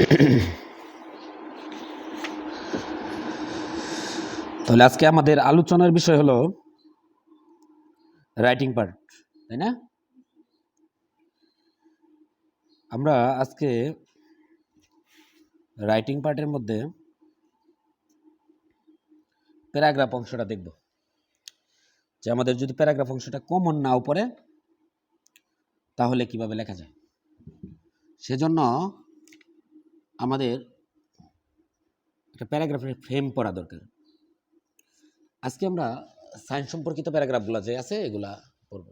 তাহলে আজকে আমাদের আলোচনার বিষয় হলো রাইটিং পার্ট তাই না? আমরা আজকে রাইটিং পার্টের মধ্যে প্যারাগ্রাফ অংশটা দেখব। যে আমাদের যদি প্যারাগ্রাফ অংশটা কমন নাও পড়ে, তাহলে কীভাবে লেখা যায়? সেজন্য আমাদের একটা প্যারাগ্রাফের ফ্রেম পড়া দরকার। আজকে আমরা সায়েন্স সম্পর্কিত প্যারাগ্রাফগুলো যে আছে, এগুলা পড়ব।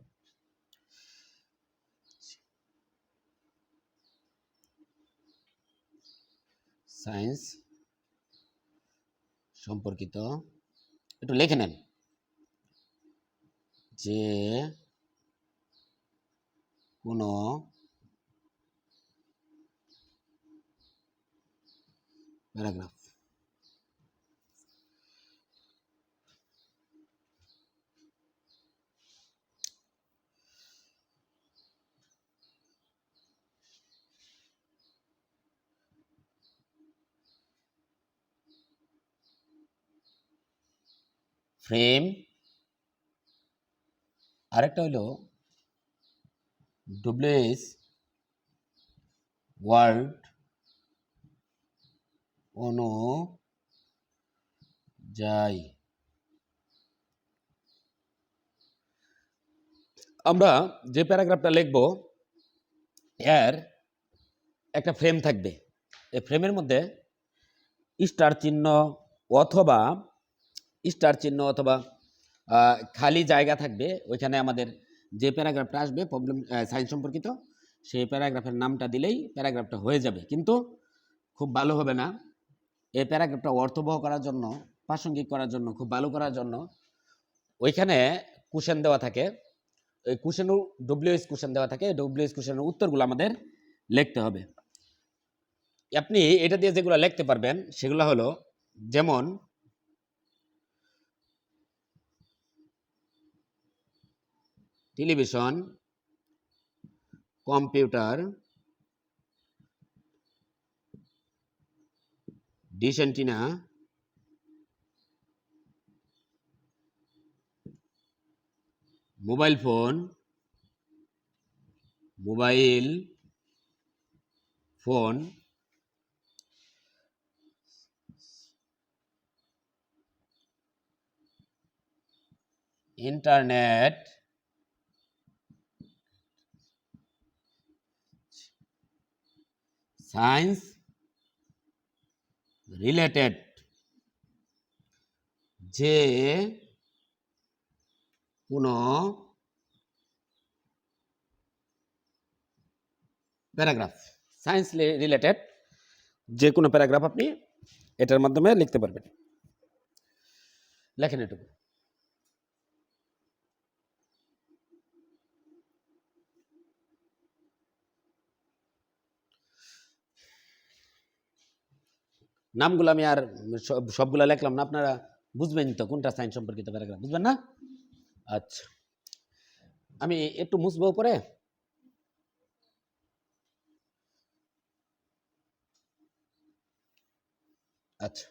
সায়েন্স সম্পর্কিত, একটু লিখে নেন। যে কোনো প্যারাগ্রাফ ফ্রেম আরেকটা হলো ডব্লিউএস ওয়ার্ল্ড অনু যাই। আমরা যে প্যারাগ্রাফটা লিখব, এর একটা ফ্রেম থাকবে। এই ফ্রেমের মধ্যে স্টার চিহ্ন অথবা স্টার চিহ্ন অথবা খালি জায়গা থাকবে। ওইখানে আমাদের যে প্যারাগ্রাফটা আসবে প্রবলেম সায়েন্স সম্পর্কিত, সেই প্যারাগ্রাফের নামটা দিলেই প্যারাগ্রাফটা হয়ে যাবে। কিন্তু খুব ভালো হবে না। এই প্যারাগ্রাফটা অর্থবহ করার জন্য, প্রাসঙ্গিক করার জন্য, খুব ভালো করার জন্য, ওইখানে কুশন দেওয়া থাকে। ওই কুশন ডব্লিউএস কুশন দেওয়া থাকে। ডব্লিউএস কুশনের উত্তরগুলো আমাদের লিখতে হবে। আপনি এটা দিয়ে যেগুলো লিখতে পারবেন, সেগুলো হলো, যেমন television computer dish mobile phone mobile phone internet science related যে কোনো প্যারাগ্রাফ সায়েন্স রিলেটেড যে কোনো প্যারাগ্রাফ আপনি এটার মাধ্যমে লিখতে পারবেন। লেখেন এটুকু। নামগুলো আমি আর সব, সবগুলো লিখলাম না, আপনারা বুঝবেন তো কোনটা সাইন সম্পর্কিত প্যারাগ্রাফ, বুঝবেন না? আচ্ছা আমি একটু মুছবো পরে আচ্ছা।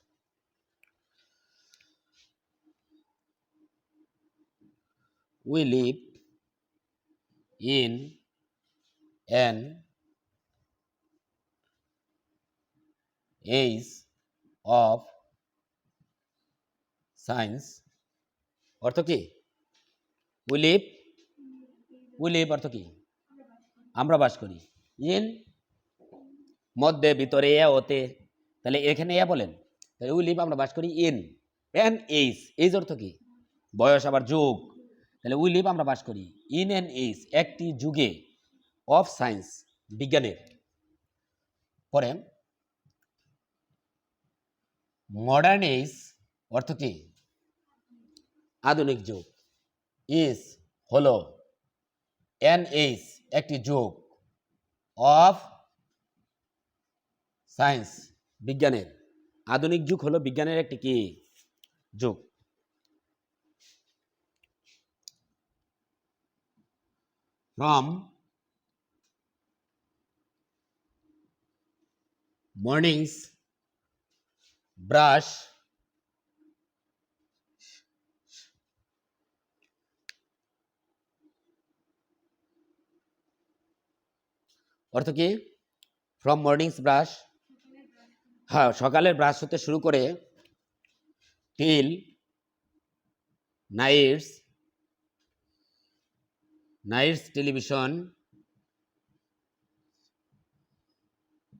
We live in an age of science অর্থ কি? we live অর্থ কি? আমরা বাস করি। ইন মধ্যে, ভিতরে, এ ওতে তাহলে এখানে এ বলেন। তাহলে উই লিভ আমরা বাস করি ইন। এন এইজ এইজ অর্থ কি? বয়স আবার যুগ। তাহলে উই লিভ আমরা বাস করি। ইন এন এইজ একটি যুগে অফ সায়েন্স বিজ্ঞানের। পরে মডার্ন এইজ অর্থ কি? আধুনিক যুগ। ইজ হল এন এইজ একটি যুগ অফ সায়েন্স বিজ্ঞানের। আধুনিক যুগ হলো বিজ্ঞানের একটি কি? যুগ। ফ্রম মর্নিংস ব্রাশ অর্থ কি? ফ্রম মর্নিংস ব্রাশ হ্যাঁ সকালের ব্রাশ হতে শুরু করে টিল নাইটস নাইটস টেলিভিশন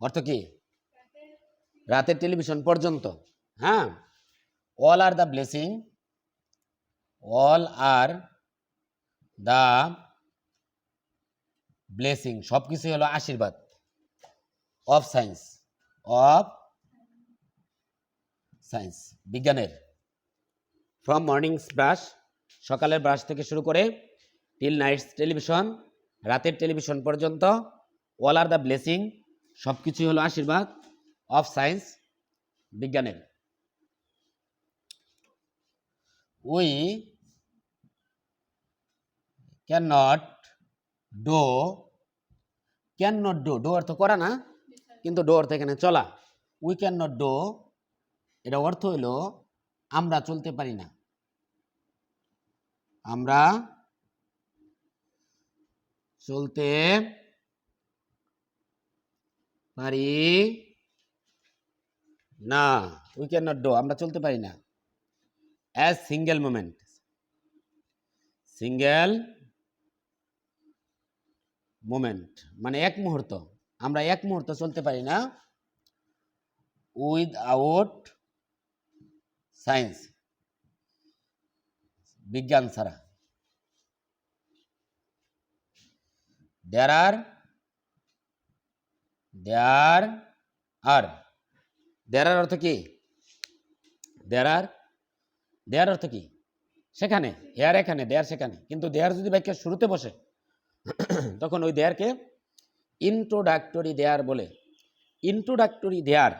অর্থ কি? রাতের টেলিভিশন পর্যন্ত হ্যাঁ? All are the blessing all are the blessing সব কিছুই হলো আশীর্বাদ অফ সায়েন্স অফ সায়েন্স বিজ্ঞানের। ফ্রম মর্নিংস ব্রাশ সকালের ব্রাশ থেকে শুরু করে টিল নাইটস টেলিভিশন রাতের টেলিভিশন পর্যন্ত অল আর দ্য ব্লেসিং সব কিছুই হলো আশীর্বাদ। অফ সায়েন্স বিজ্ঞানের। We can not do can not do do অর্থ করা না, কিন্তু ডো অর্থ এখানে চলা। উই ক্যান নট ডো এটা অর্থ হইল আমরা চলতে পারি না। আমরা চলতে পারি না উই ক্যান নট ডো আমরা চলতে পারি না। As single moment single moment মানে এক মুহূর্ত। আমরা এক মুহূর্ত চলতে পারি না উইথ আউট সায়েন্স বিজ্ঞান ছাড়া। দেয়ার আর দেয়ার আর দেয়ার অর্থ কি? দেয়ার দেয়ার অর্থ কি? সেখানে হেয়ার এখানে দেয়ার সেখানে। কিন্তু দেয়ার যদি বাক্যের শুরুতে বসে, তখন ওই দেয়ারকে ইন্ট্রোডাক্টরি দেয়ার বলে। ইন্ট্রোডাক্টরি দেয়ার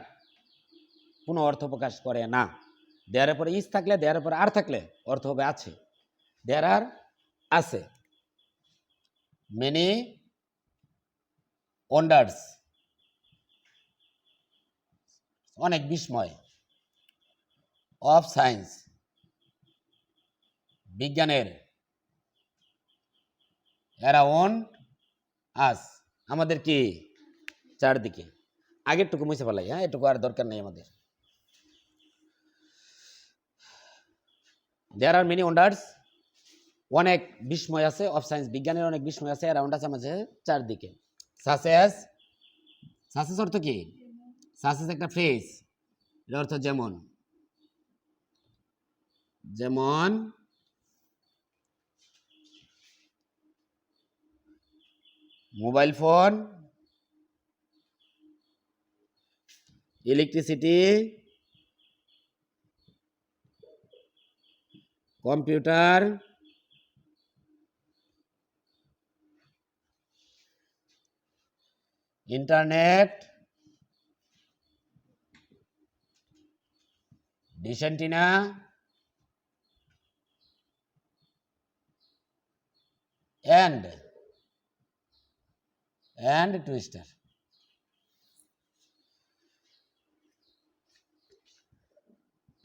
কোনো অর্থ প্রকাশ করে না। দেয়ারের পরে ইস থাকলে দেয়ারের পরে আর থাকলে অর্থ হবে আছে। দেয়ার আর আছে। মেনি ওয়ান্ডার্স অনেক বিস্ময়। অফ সায়েন্স বিজ্ঞানের অ্যারাউন্ড আস আমাদের কি? চারদিকে। আগেরটুকু মুছে ফেলাই হ্যাঁ? এটুকু আর দরকার নেই আমাদের। দেয়ার আর মেনি ওয়ান্ডার্স অনেক বিস্ময় আছে। অফ সায়েন্স বিজ্ঞানের অনেক বিস্ময় আছে। অ্যারাউন্ড আছে আমাদের চারদিকে। সাসেস সাসেস অর্থ কি? সাসেস একটা ফ্রেজ এর অর্থ যেমন। যেমন mobile phone electricity computer internet dish antenna and? And twister.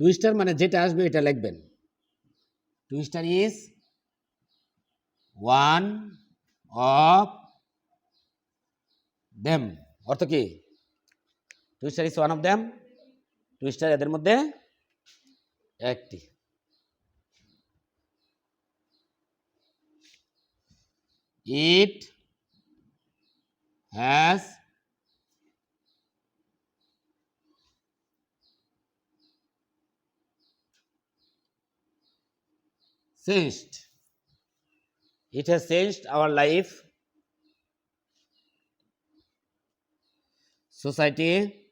Twister মানে যেটা আসবে এটা লিখবেন। Twister is one of them অর্থ কি? Twister is one of them twister এদের মধ্যে একটি it has changed it has changed our life society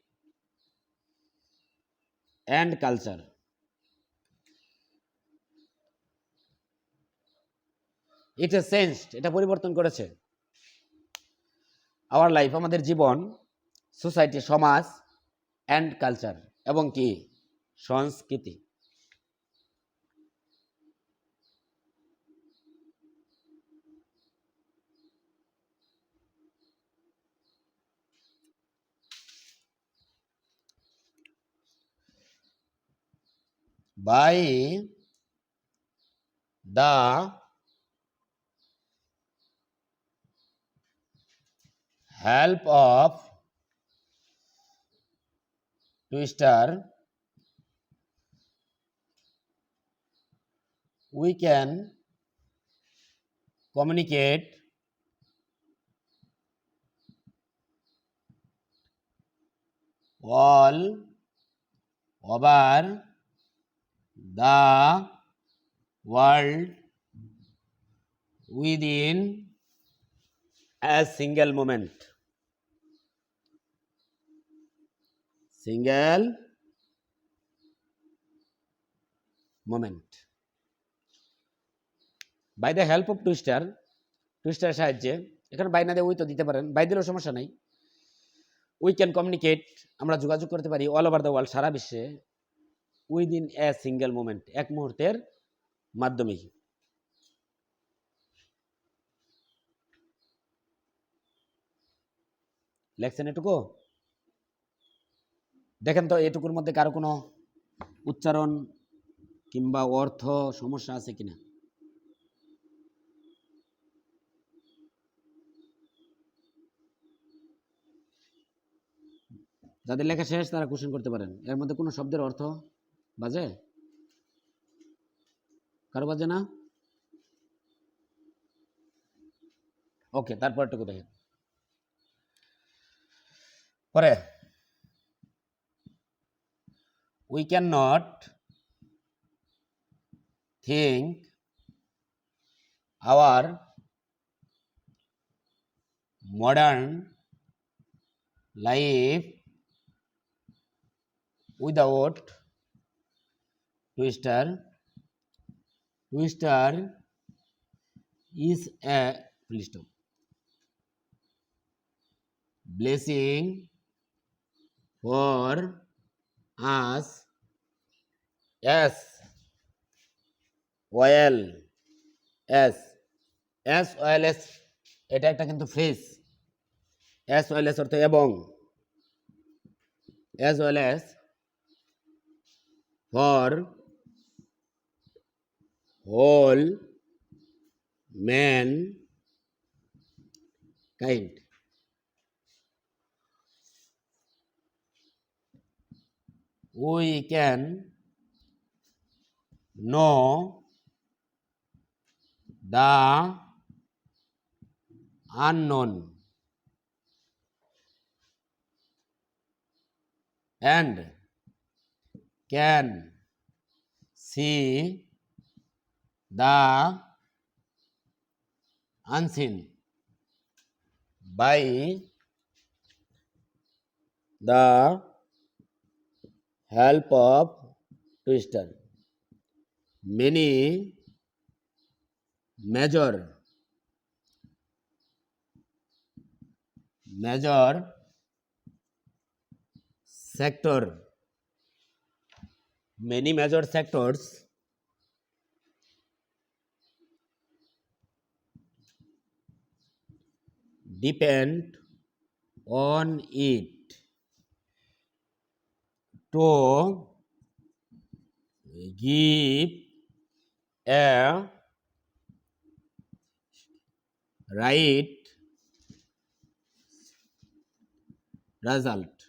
and culture It has changed এটা পরিবর্তন করেছে। আওয়ার লাইফ আমাদের জীবন সোসাইটি সমাজ অ্যান্ড কালচার এবং কি? সংস্কৃতি। By the help of twister we can communicate all over the world within a single moment. Single. Moment. By the help of twister টুইস্টারের সাহায্যে, এখানে বাই না দিয়ে উই তো দিতে পারেন বাই দিলেও সমস্যা নাই। উই ক্যান কমিউনিকেট আমরা যোগাযোগ করতে পারি অল ওভার দ্য ওয়ার্ল্ড সারা বিশ্বে উইদিন এ সিঙ্গেল মোমেন্ট এক মুহূর্তের মাধ্যমেই। লেখছেন এটুকু দেখেন তো, এটুকুর মধ্যে কারও কোনো উচ্চারণ কিংবা অর্থ সমস্যা আছে কিনা? যাদের লেখা শেষ, তারা কোশ্চেন করতে পারেন। এর মধ্যে কোনো শব্দের অর্থ বাজে? কারও বাজে না? ওকে তারপরটুকু দেখেন। পরে। Can not think our modern life without twister twister is a full stop blessing for us as well as as well as এটা একটা কিন্তু ফ্রেজ as well as অর্থ এবং as well as for whole man kind we can know the unknown and can see the unseen by the help of twister many major major sector many major sectors depend on it to give right result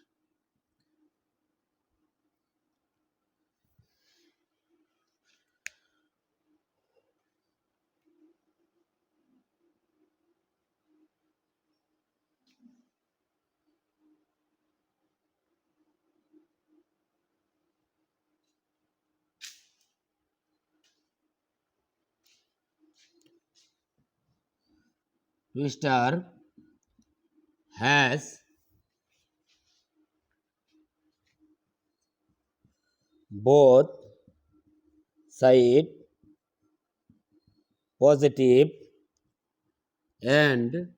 twister has both side positive and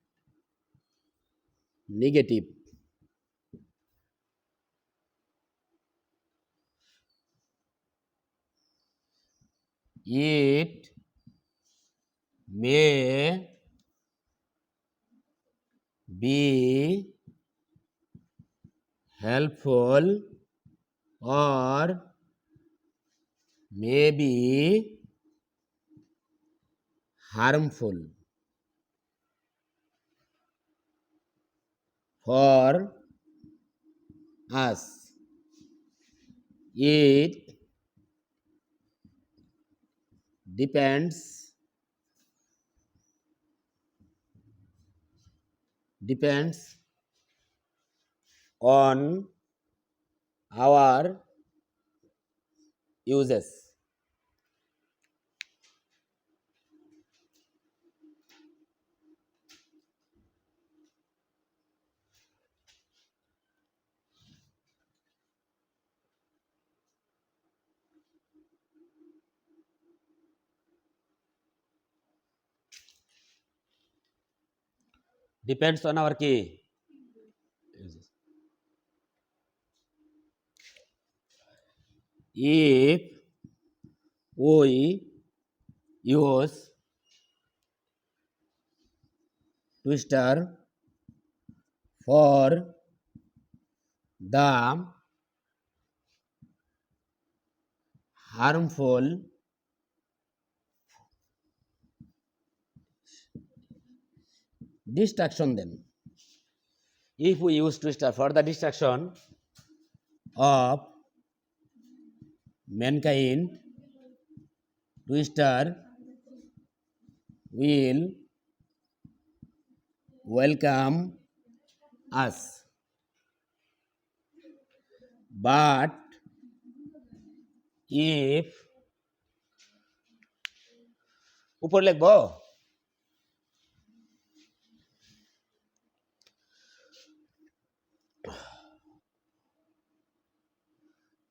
negative. It may be helpful or may be harmful for us. It depends depends on our uses. Uses. If we use twister for the harmful distraction then if we use twister for the distraction of mankind twister will welcome us but if উপর লিখব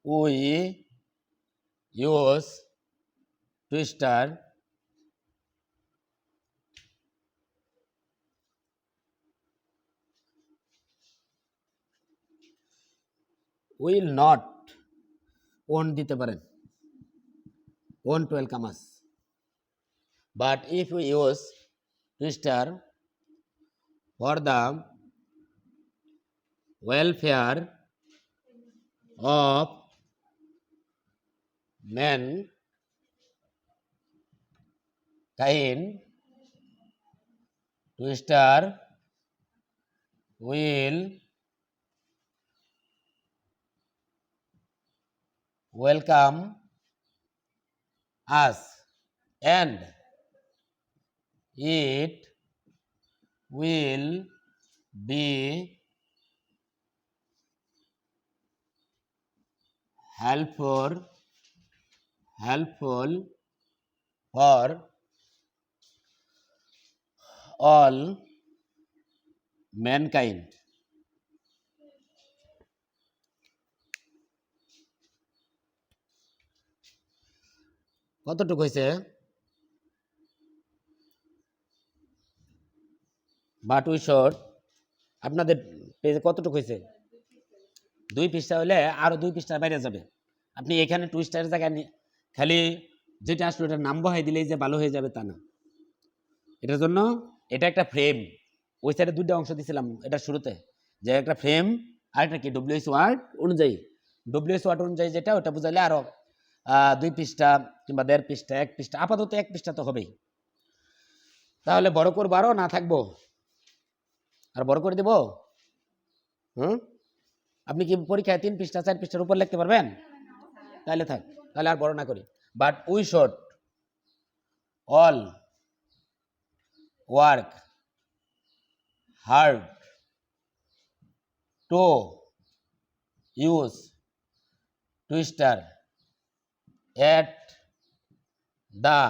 we use twister will not own দিতে পারেন। Own twelve commas but if you use twister for the welfare of men kind twister will welcome us and it will be helpful helpful for all mankind. কতটুকু হয়েছে? But we should আপনাদের পেজে কতটুকু হয়েছে? দুই পৃষ্ঠা হলে আরও দুই পৃষ্ঠার বাইরে যাবে। আপনি এখানে টুইস্টারের জায়গায় নি- খালি যেটা আসলে ওটার নাম বহাই দিলেই যে ভালো হয়ে যাবে তা না। এটার জন্য এটা একটা ফ্রেম ওই সাইডে দুইটা অংশ দিয়েছিলাম এটা শুরুতে। যে একটা ফ্রেম আর একটা কি ডব্লিউএস ওয়ার্ড অনুযায়ী। ডব্লিউএস ওয়ার্ড অনুযায়ী যেটা, ওটা বুঝাইলে আরও দুই পৃষ্ঠা কিংবা দেড় পৃষ্ঠা, এক পৃষ্ঠা, আপাতত এক পৃষ্ঠা তো হবেই। তাহলে বড় করব আরও না থাকব? আর বড় করে দেব? হুম? আপনি কি পরীক্ষায় তিন পৃষ্ঠা, চার পৃষ্ঠার উপর লিখতে পারবেন? তাহলে থাক। তাহলে আর বড় না করি। But we should all work hard to use twister at the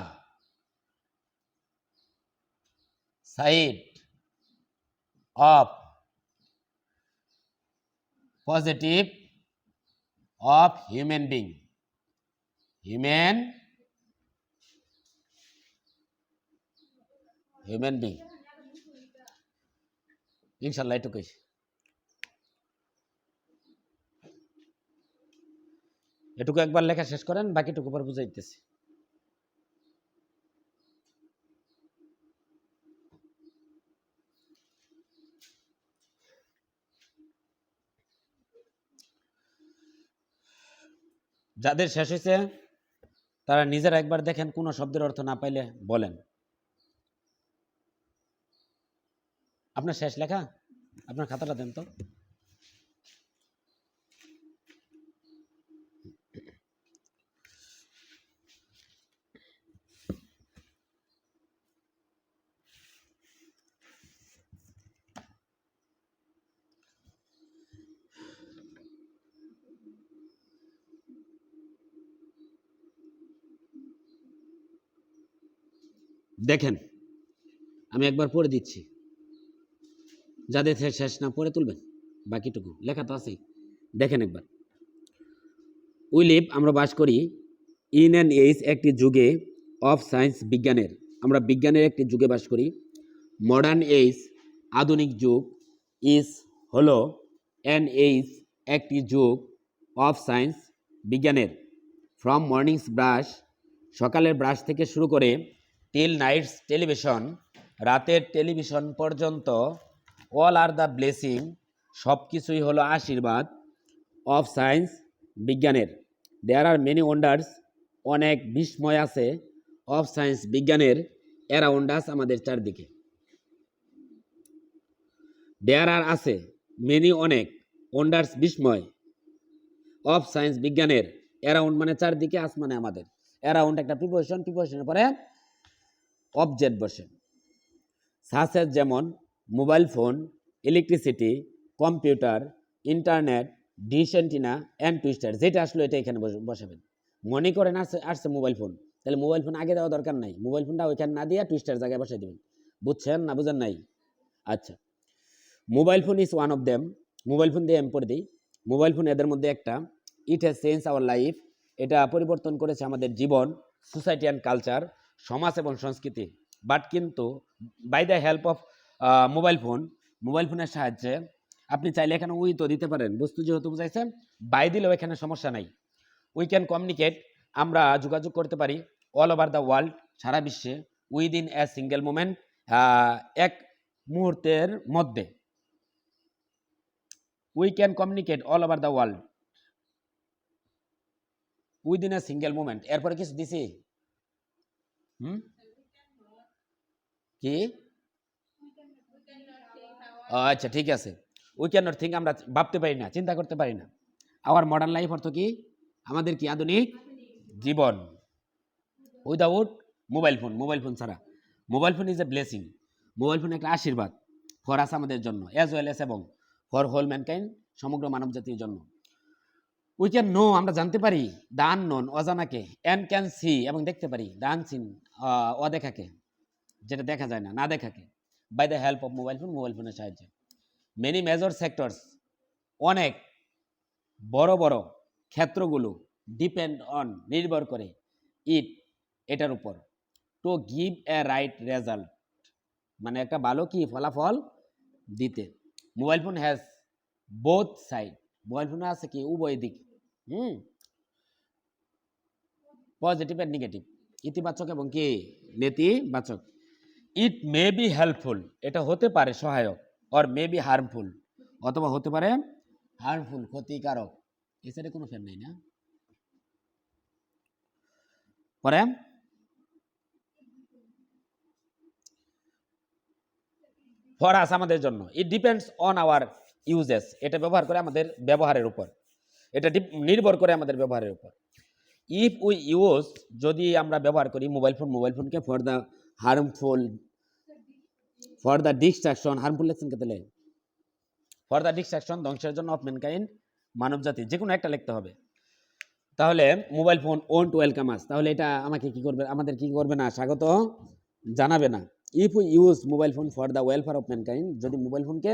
side of positive of human being human? Human being. ইনশাল্লাহ এটুকুই এটুকু একবার লেখা শেষ করেন, বাকিটুকু পর বুঝাইতেছি। যাদের শেষ হয়েছে তারা নিজেরা একবার দেখেন কোনো শব্দের অর্থ না পাইলে বলেন। আপনার শেষ লেখা? আপনার খাতাটা দেন তো। দেখেন, আমি একবার পড়ে দিচ্ছি। যাদের শেষ না, পড়ে তুলবেন। বাকিটুকু, লেখা তো আছেই। দেখেন একবার। উই লিভ আমরা বাস করি ইন অ্যান এইজ একটি যুগে অফ সায়েন্স বিজ্ঞানের। আমরা বিজ্ঞানের একটি যুগে বাস করি। মডার্ন এইজ আধুনিক যুগ ইস হল অ্যান এইজ একটি যুগ অফ সায়েন্স বিজ্ঞানের। ফ্রম মর্নিংস ব্রাশ সকালের ব্রাশ থেকে শুরু করে টিল নাইটস টেলিভিশন রাতের টেলিভিশন পর্যন্ত অল আর দ্য ব্লেসিং সব কিছুই হলো আশীর্বাদ অফ সায়েন্স বিজ্ঞানের। দেয়ার আর মেনি ওয়ান্ডার্স অনেক বিস্ময় আছে অফ সায়েন্স বিজ্ঞানের। অ্যারাউন্ডাস আমাদের চারদিকে। দেয়ার আর আছে মেনি অনেক ওয়ান্ডার্স বিস্ময় অফ সায়েন্স বিজ্ঞানের। অ্যারাউন্ড মানে চারদিকে, আসমানে আমাদের। অ্যারাউন্ড একটা প্রিপোজিশন প্রিপোজিশনের পরে অবজেক্ট বসে। সাসেস যেমন mobile phone, electricity, computer, internet dish antenna and twister, যেটা আসলো এটা এখানে বস- বসাবেন। মনে করেন আসছে আসছে মোবাইল ফোন, তাহলে মোবাইল ফোন আগে দেওয়া দরকার নাই। মোবাইল ফোনটা ওইখানে না দিয়ে টুইস্টার জায়গায় বসাই দেবেন। বুঝছেন না বুঝেন নাই? আচ্ছা। Mobile phone is one of them mobile phone দিয়ে আমি পড়ে দিই। মোবাইল ফোন এদের মধ্যে একটা। It has change our life এটা পরিবর্তন করেছে আমাদের জীবন সোসাইটি অ্যান্ড কালচার সমাজ এবং সংস্কৃতি। বাট কিন্তু by the help of mobile phone mobile ফোনের সাহায্যে আপনি চাইলে এখানে উই তো দিতে পারেন। বস্তু যেহেতু বুঝাইছেন বাই দিলেও এখানে সমস্যা নাই। উই ক্যান কমিউনিকেট আমরা যোগাযোগ করতে পারি অল ওভার দ্য ওয়ার্ল্ড সারা বিশ্বে উইদিন এ সিঙ্গেল মোমেন্ট এক মুহূর্তের মধ্যে। We can communicate all over the world within a single moment এরপরে কিছু দিছি। হুম কি? ও, আচ্ছা ঠিক আছে। উই ক্যান নট থিঙ্ক আমরা ভাবতে পারি না চিন্তা করতে পারি না। আওয়ার মডার্ন লাইফ অর্থ কি? আমাদের কি আধুনিক? জীবন। Without mobile phone mobile phone ছাড়া। Mobile phone is a blessing mobile phone একটা আশীর্বাদ। ফর আস আমাদের জন্য অ্যাজ ওয়েল এস এবং ফর হোল ম্যানকাইন্ড সমগ্র মানব জাতির জন্য। উই ক্যান নো আমরা জানতে পারি দান নন অজানাকে অ্যান ক্যান সি এবং দেখতে পারি দান সিন অদেখাকে, যেটা দেখা যায় না না দেখাকে by the help of mobile phone mobile ফোনের সাহায্যে। মেনি মেজর সেক্টরস অনেক বড় বড় ক্ষেত্রগুলো ডিপেন্ড অন নির্ভর করে ইট এটার উপর। To give a right result মানে একটা ভালো কি, ফলাফল দিতে। Mobile phone has both side ফোনে আছে কি? উভয় দিক। হুম? পজিটিভ অ্যান্ড নেগেটিভ ইতিবাচক এবং কি? নেতিবাচক। ইট মে বি হেল্পফুল এটা হতে পারে সহায়ক। অর মে বি হার্মফুল অথবা হতে পারে হার্মফুল ক্ষতিকারক। এছাড়া কোনো ফ্যান নাই না? পরে ফর আস আমাদের জন্য। It depends on our usages এটা ব্যবহার করে আমাদের ব্যবহারের উপর। এটা নির্ভর করে আমাদের ব্যবহারের উপর। ইফ উই ইউজ যদি আমরা ব্যবহার করি mobile phone mobile ফোনকে for the harmful for the destruction harmful লেখছেন কে তাহলে ফর দ্য ডিস্ট্রাকশন ধ্বংসের জন্য অফ ম্যানকাইন্ড মানব জাতি যে কোনো একটা লিখতে হবে। তাহলে mobile phone own to welcome us তাহলে এটা আমাকে কি করবে, আমাদের কি করবে না? স্বাগত জানাবে না। If we use mobile phone for the welfare of mankind যদি মোবাইল ফোনকে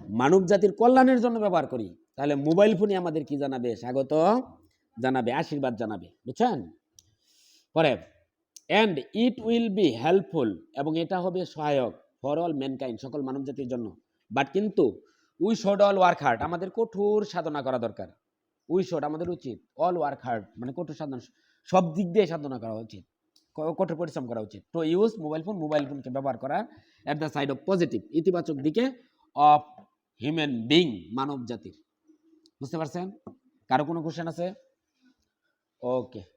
মানব জাতির কল্যাণের জন্য ব্যবহার করি। তাহলে মোবাইল ফোনই আমাদের কি জানাবে? স্বাগত জানাবে, আশীর্বাদ জানাবে, বুঝছেন? পরে and it will be helpful এবং এটা হবে সহায়ক ফর অল ম্যানকাইন্ড সকল মানব জাতির জন্য। বাট কিন্তু we should all work hard আমাদের কঠোর সাধনা করা দরকার। উই শোড আমাদের উচিত অল ওয়ার্ক হার্ট মানে কঠোর সাধনা, সব দিক দিয়ে সাধনা করা উচিত। কঠোর পরিশ্রম করা উচিত। তো ইউজ মোবাইল ফোন মোবাইল ফোনকে ব্যবহার করা at the side of positive ইতিবাচক দিকে অফ হিউম্যান বিং মানব জাতির। বুঝতে পারছেন? কারও কোনো কোশ্চেন আছে? ওকে